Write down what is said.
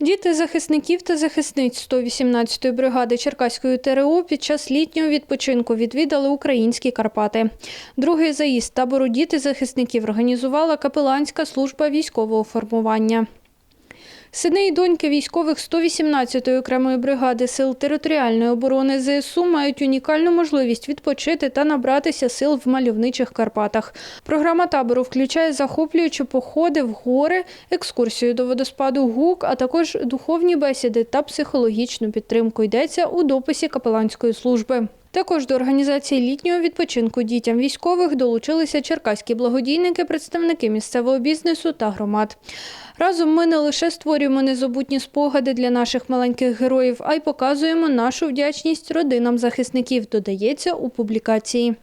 Діти захисників та захисниць 118-ї бригади Черкаської ТРО під час літнього відпочинку відвідали українські Карпати. Другий заїзд табору діти захисників організувала капеланська служба військового формування. Сини і доньки військових 118-ї окремої бригади сил територіальної оборони ЗСУ мають унікальну можливість відпочити та набратися сил в мальовничих Карпатах. Програма табору включає захоплюючі походи в гори, екскурсію до водоспаду ГУК, а також духовні бесіди та психологічну підтримку. Йдеться у дописі капеланської служби. Також до організації літнього відпочинку дітям військових долучилися черкаські благодійники, представники місцевого бізнесу та громад. Разом ми не лише створюємо незабутні спогади для наших маленьких героїв, а й показуємо нашу вдячність родинам захисників, додається у публікації.